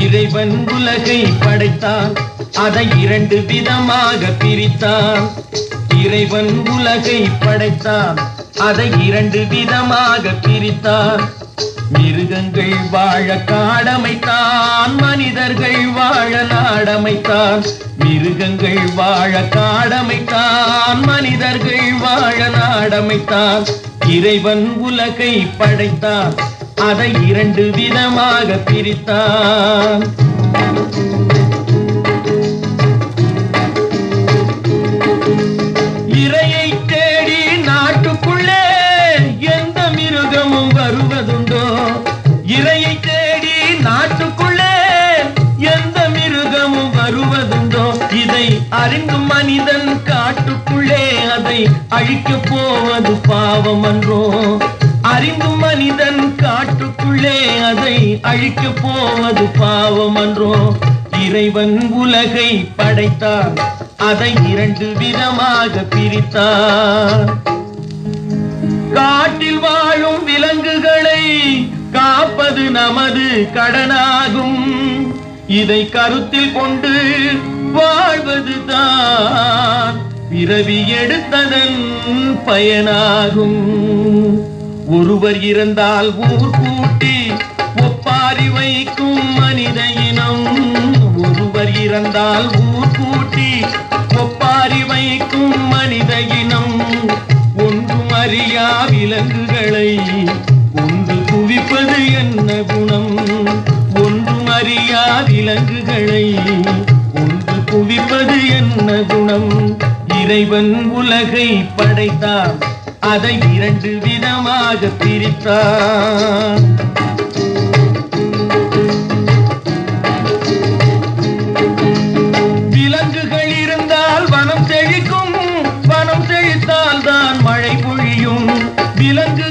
இறைவன் உலகை படைத்தான் அதை இரண்டு விதமாக பிரித்தான். இறைவன் உலகை படைத்தான் அதை இரண்டு விதமாக பிரித்தான். மிருகங்கள் வாழ காடமைத்தான் மனிதர்கள் வாழ நாடமைத்தான். மிருகங்கள் வாழ காடமைத்தான் மனிதர்கள் வாழ நாடமைத்தான். இறைவன் உலகை படைத்தான் அதை இரண்டு விதமாக பிரித்தான் இறையை தேடி நாட்டுக்குள்ளே எந்த மிருகமும் வருவதுண்டோ? இறையை அறிந்தும் மனிதன் காட்டுக்குள்ளே அதை அழிக்கப் போவது பாவம் அன்றோ அறிந்தும் மனிதன் காட்டுக்குள்ளே அதை அழிக்கப் போவது பாவம் அன்றோ இறைவன் உலகை படைத்தார் அதை இரண்டு விதமாக பிரித்தார் காட்டில் வாழும் விலங்குகளை காப்பது நமது கடனாகும். இதை கருத்தில் கொண்டு வாழ்வதுதான். பிறவி எடுத்ததன் பயனாகும். ஒருவர் இறந்தால் ஊர் கூட்டி ஒப்பாரி வைக்கும் மனித இனம். ஒருவர் இறந்தால் ஊர் கூட்டி ஒப்பாரி வைக்கும் மனித இனம். ஒன்றும் அறியா விலங்குகளை ஒன்று குவிப்பது என்ன குணம்? ஒன்றும் அறியா விலங்குகளை குவிப்பது என்ன குணம்? இறைவன் உலகை படைத்தான் அதை இரண்டு விதமாக பிரித்தான். விலங்குகள் இருந்தால் வனம் செழிக்கும் வனம் செழித்தால் தான் மழை பொழியும். விலங்கு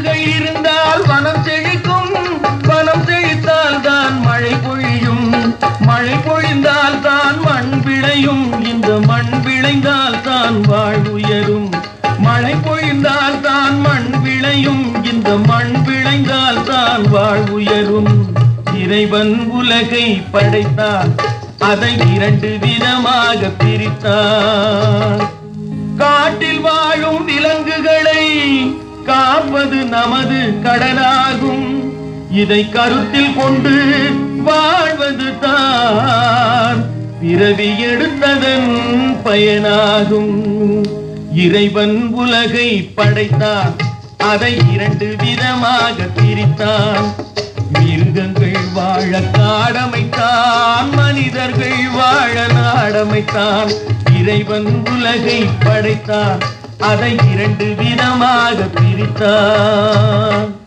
மழை பொழிந்தால் தான் மண் விளையும். இந்த மண் விளைந்தால் தான் வாழ்வுயரும் இறைவன் உலகை படைத்தான் அதை இரண்டு விதமாக பிரித்தார். காட்டில் வாழும் விலங்குகளை காப்பது நமது கடனாகும் இதை கருத்தில் கொண்டு வாழ்வது தான். பிறவி எடுத்ததன் பயனாகும். இறைவன் உலகை படைத்தான். அதை இரண்டு விதமாக பிரித்தான். மிருகங்கள் வாழ காடமைத்தான். மனிதர்கள் வாழ நாடமைத்தான். இறைவன் உலகை படைத்தான். அதை இரண்டு விதமாக பிரித்தான்.